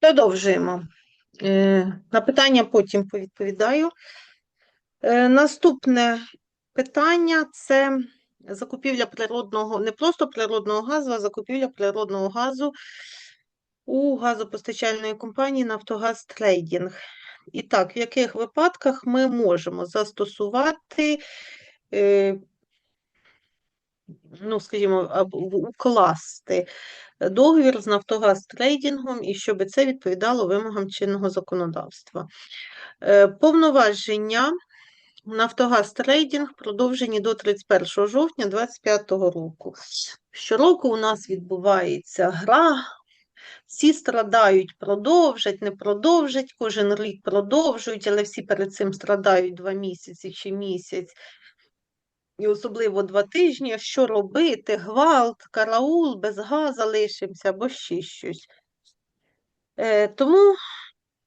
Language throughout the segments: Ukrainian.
Продовжуємо. Е, На питання потім повідповідаю. Е, Наступне питання це закупівля природного, не просто природного газу, а закупівля природного газу у газопостачальної компанії Нафтогаз Трейдінг. І так, в яких випадках ми можемо застосувати, е, ну, скажімо, укласти договір з Нафтогаз Трейдінгом і щоб це відповідало вимогам чинного законодавства. Е, Повноваження Нафтогаз Трейдінг продовжені до 31 жовтня 2025 року. Щороку у нас відбувається гра. Всі страдають, продовжать, не продовжать, кожен рік продовжують, але всі перед цим страдають два місяці чи місяць, і особливо два тижні. Що робити? Гвалт, караул, без газу лишимося або ще щось. Е, Тому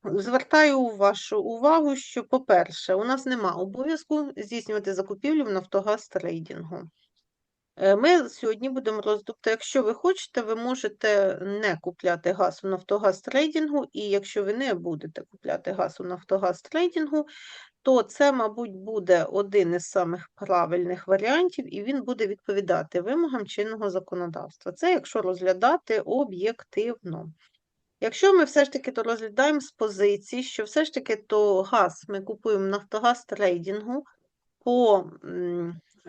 звертаю вашу увагу, що, по-перше, у нас нема обов'язку здійснювати закупівлю в Нафтогаз трейдингу. Е, Ми сьогодні будемо роздумувати, якщо ви хочете, ви можете не купляти газ у Нафтогаз трейдингу, і якщо ви не будете купляти газ у Нафтогаз трейдингу, то це, мабуть, буде один із самих правильних варіантів, і він буде відповідати вимогам чинного законодавства. Це якщо розглядати об'єктивно. Якщо ми все ж таки то розглядаємо з позиції, що все ж таки то газ ми купуємо Нафтогаз трейдингу по,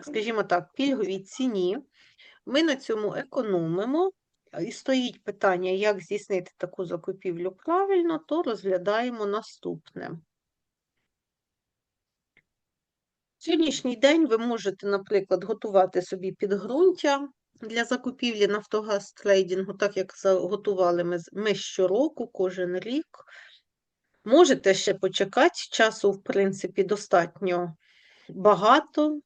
скажімо так, пільговій ціні, ми на цьому економимо, і стоїть питання, як здійснити таку закупівлю правильно, то розглядаємо наступне. Сьогоднішній день ви можете, наприклад, готувати собі підґрунтя для закупівлі Нафтогаз трейдингу, так як готували ми, ми щороку, кожен рік. Можете ще почекати, часу, в принципі, достатньо багато,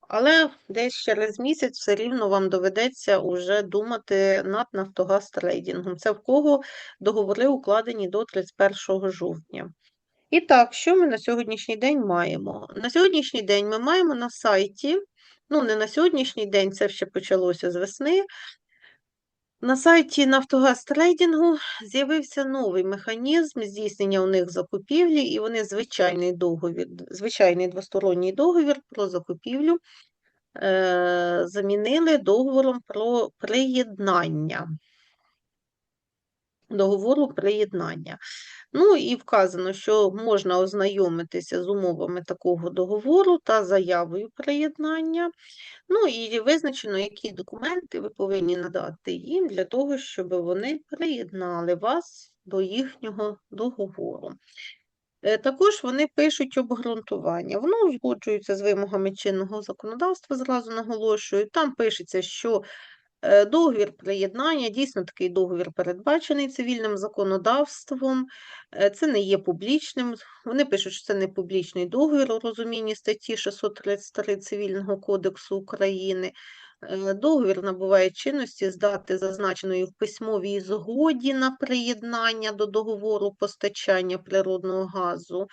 але десь через місяць все рівно вам доведеться уже думати над Нафтогаз трейдингом. Це в кого договори укладені до 31 жовтня. І так, що ми на сьогоднішній день маємо? На сьогоднішній день ми маємо на сайті, ну не на сьогоднішній день, це ще почалося з весни. На сайті Нафтогаз трейдингу з'явився новий механізм здійснення у них закупівлі, і вони звичайний договір, звичайний двосторонній договір про закупівлю е, замінили договором про приєднання. Договору приєднання. Ну і вказано, що можна ознайомитися з умовами такого договору та заявою приєднання. Ну і визначено, які документи ви повинні надати їм для того, щоб вони приєднали вас до їхнього договору. Е, Також вони пишуть обґрунтування. Воно узгоджується з вимогами чинного законодавства, зразу наголошую. Там пишеться, що договір приєднання, дійсно такий договір передбачений цивільним законодавством, е, це не є публічним. Вони пишуть, що це не публічний договір у розумінні статті 633 Цивільного кодексу України. Е, Договір набуває чинності з дати, зазначеної в письмовій згоді на приєднання до договору постачання природного газу.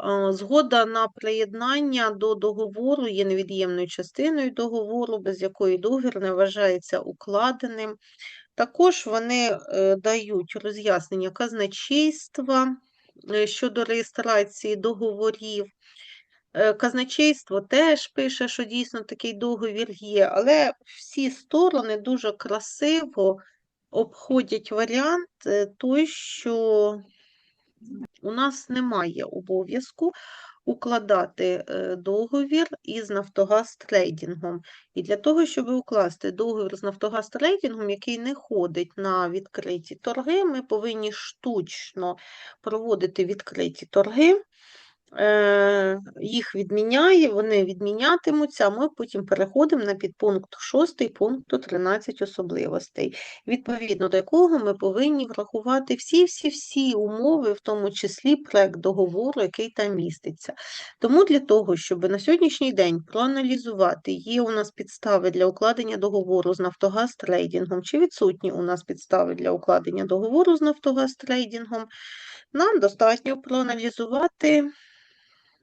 Е, Згода на приєднання до договору є невід'ємною частиною договору, без якої договір не вважається укладеним. Також вони е, дають роз'яснення казначейства е, щодо реєстрації договорів. Казначейство теж пише, що дійсно такий договір є, але всі сторони дуже красиво обходять варіант той, що у нас немає обов'язку укладати е, договір із Нафтогаз трейдингом. І для того, щоб укласти договір з Нафтогаз трейдингом, який не ходить на відкриті торги, ми повинні штучно проводити відкриті торги. Е, Їх відміняє, вони відмінятимуться, а ми потім переходимо на підпункт 6 пункту 13 особливостей, відповідно до якого ми повинні врахувати всі-всі-всі умови, в тому числі проект договору, який там міститься. Тому для того, щоб на сьогоднішній день проаналізувати, є у нас підстави для укладення договору з Нафтогаз трейдингом, чи відсутні у нас підстави для укладення договору з Нафтогаз трейдингом, нам достатньо проаналізувати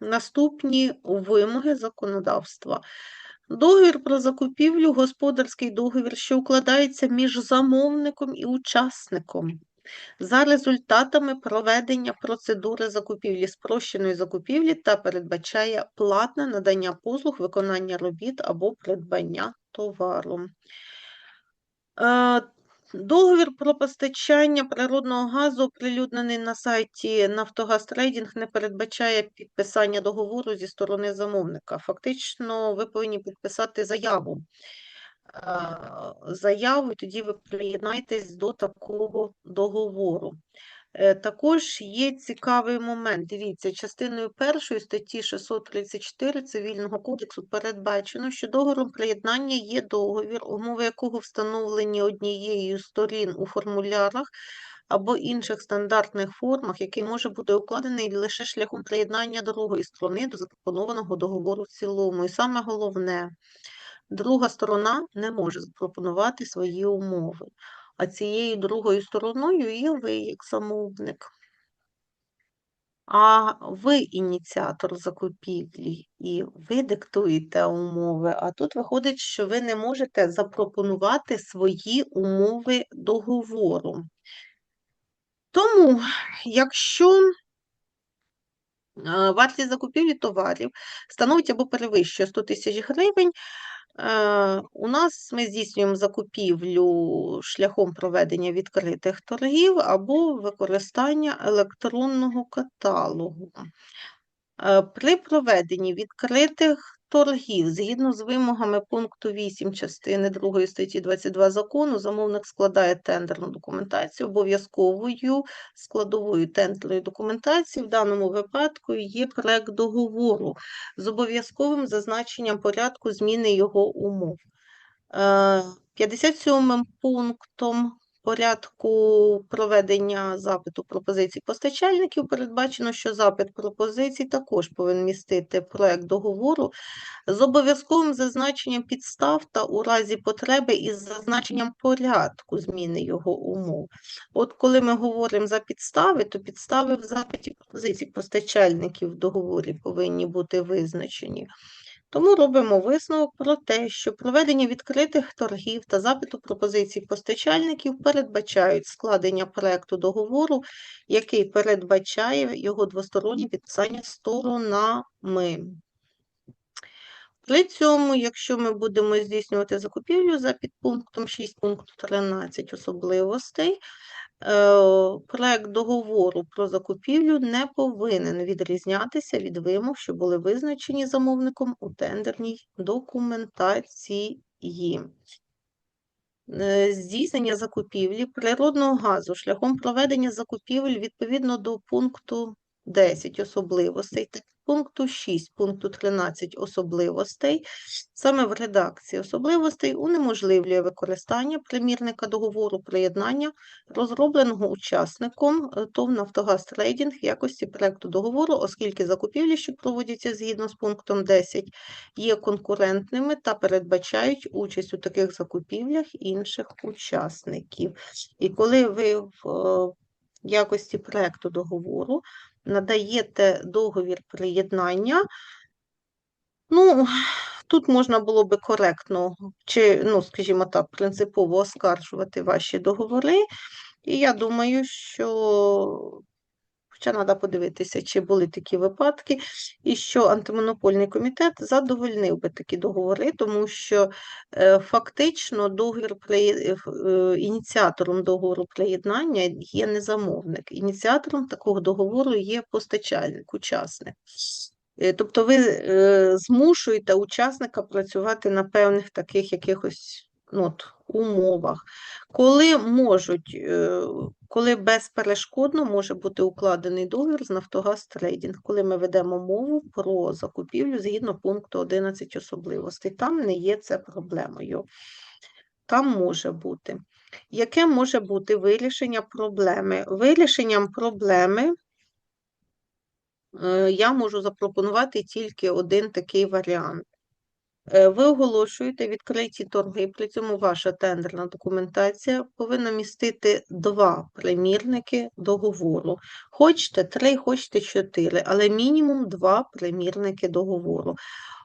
наступні вимоги законодавства. Договір про закупівлю, господарський договір, що укладається між замовником і учасником за результатами проведення процедури закупівлі, спрощеної закупівлі та передбачає платне надання послуг, виконання робіт або придбання товару. Договір про постачання природного газу, оприлюднений на сайті Нафтогаз Трейдінг, не передбачає підписання договору зі сторони замовника. Фактично, ви повинні підписати заяву. Заяву, і тоді ви приєднаєтесь до такого договору. Е, Також є цікавий момент. Дивіться, частиною першої статті 634 Цивільного кодексу передбачено, що договором приєднання є договір, умови якого встановлені однією сторін у формулярах або інших стандартних формах, який може бути укладений лише шляхом приєднання другої сторони до запропонованого договору в цілому. І саме головне, друга сторона не може запропонувати свої умови а цією другою стороною є ви як замовник. А ви ініціатор закупівлі і ви диктуєте умови, а тут виходить, що ви не можете запропонувати свої умови договору. Тому, якщо е, вартість закупівлі товарів становить або перевищує 100 тисяч гривень, у нас ми здійснюємо закупівлю шляхом проведення відкритих торгів або використання електронного каталогу. Е, При проведенні відкритих торгів, згідно з вимогами пункту 8 частини 2 статті 22 закону, замовник складає тендерну документацію, обов'язковою складовою тендерної документації в даному випадку є проект договору з обов'язковим зазначенням порядку зміни його умов. Е, 57 пунктом порядку проведення запиту пропозицій постачальників передбачено, що запит пропозицій також повинен містити проект договору з обов'язковим зазначенням підстав та у разі потреби із зазначенням порядку зміни його умов. От коли ми говоримо за підстави, то підстави в запиті пропозицій постачальників в договорі повинні бути визначені. Тому робимо висновок про те, що проведення відкритих торгів та запиту пропозицій постачальників передбачають складення проекту договору, який передбачає його двостороннє підписання сторонами. При цьому, якщо ми будемо здійснювати закупівлю за підпунктом 6 пункту 13 особливостей, проект договору про закупівлю не повинен відрізнятися від вимог, що були визначені замовником у тендерній документації. Е, здійснення закупівлі природного газу шляхом проведення закупівель відповідно до пункту 10 особливостей пункту 6 пункту 13 особливостей, саме в редакції особливостей унеможливлює використання примірника договору приєднання, розробленого учасником е, ТОВ «Нафтогаз Трейдінг» в якості проекту договору, оскільки закупівлі, що проводяться згідно з пунктом 10, є конкурентними та передбачають участь у таких закупівлях інших учасників. І коли ви в е, якості проекту договору надаєте договір приєднання. Ну, тут можна було би коректно, чи, ну, скажімо так, принципово оскаржувати ваші договори. І я думаю, що Хоча треба подивитися, чи були такі випадки, і що антимонопольний комітет задовольнив би такі договори, тому що е, фактично договір е, е, ініціатором договору приєднання є не замовник. Ініціатором такого договору є постачальник, учасник. Тобто ви змушуєте учасника працювати на певних таких якихось от, умовах, коли можуть, е, коли безперешкодно може бути укладений договір з Нафтогаз Трейдінг, коли ми ведемо мову про закупівлю згідно пункту 11 особливостей. Там не є це проблемою. Там може бути. Яке може бути вирішення проблеми? Вирішенням проблеми е, я можу запропонувати тільки один такий варіант. Е, Ви оголошуєте відкриті торги, при цьому ваша тендерна документація повинна містити два примірники договору. Хочете три, хочете чотири, але мінімум два примірники договору.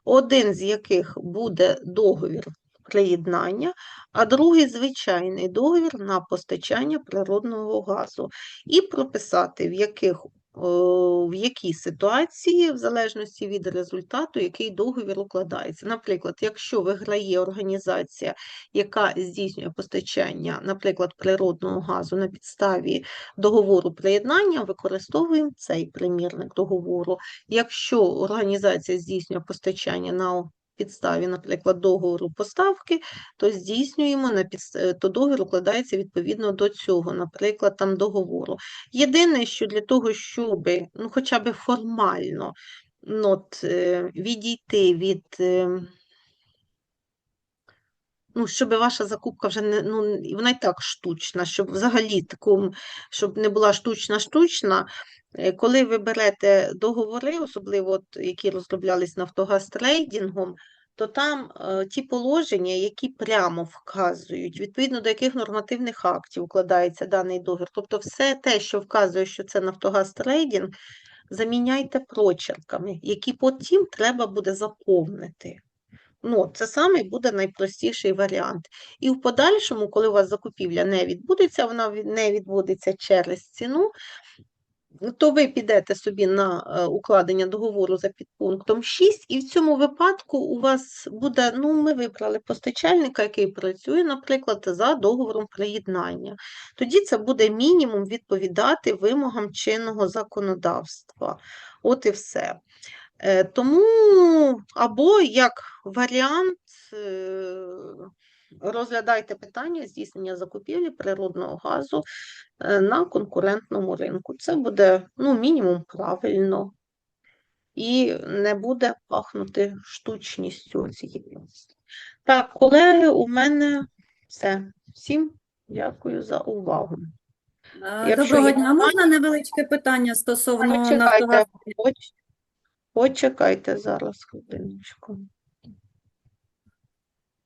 Один з яких буде договір приєднання, а другий звичайний договір на постачання природного газу. І прописати, в яких в якій ситуації, в залежності від результату, який договір укладається. Наприклад, якщо виграє організація, яка здійснює постачання, наприклад, природного газу на підставі договору приєднання, використовуємо цей примірник договору. Якщо організація здійснює постачання на підставі, наприклад, договору поставки, то здійснюємо на підс- то договір укладається відповідно до цього, наприклад, там договору. Єдине, що для того, щоб ну, хоча б формально ну, от, е, відійти від. е, Ну, щоб ваша закупка вже не, ну, вона і так штучна, щоб взагалі такому, щоб не була штучна-штучна, е, коли ви берете договори, особливо от, які розроблялись Нафтогаз трейдингом, то там е, ті положення, які прямо вказують, відповідно до яких нормативних актів укладається даний договір. Тобто все те, що вказує, що це Нафтогаз трейдинг, заміняйте прочерками, які потім треба буде заповнити. Ну, це саме буде найпростіший варіант. І в подальшому, коли у вас закупівля не відбудеться, вона не відбудеться через ціну, то ви підете собі на е, укладення договору за підпунктом 6, і в цьому випадку у вас буде, ну, ми вибрали постачальника, який працює, наприклад, за договором приєднання. Тоді це буде мінімум відповідати вимогам чинного законодавства. От і все. Е, Тому або як варіант е, розглядайте питання здійснення закупівлі природного газу е, на конкурентному ринку. Це буде ну, мінімум правильно і не буде пахнути штучністю цією. Так, колеги, у мене все. Всім дякую за увагу. Якщо Доброго дня. Можна невеличке питання стосовно Почекайте, Нафтогазу? поч- почекайте зараз хвилиночку.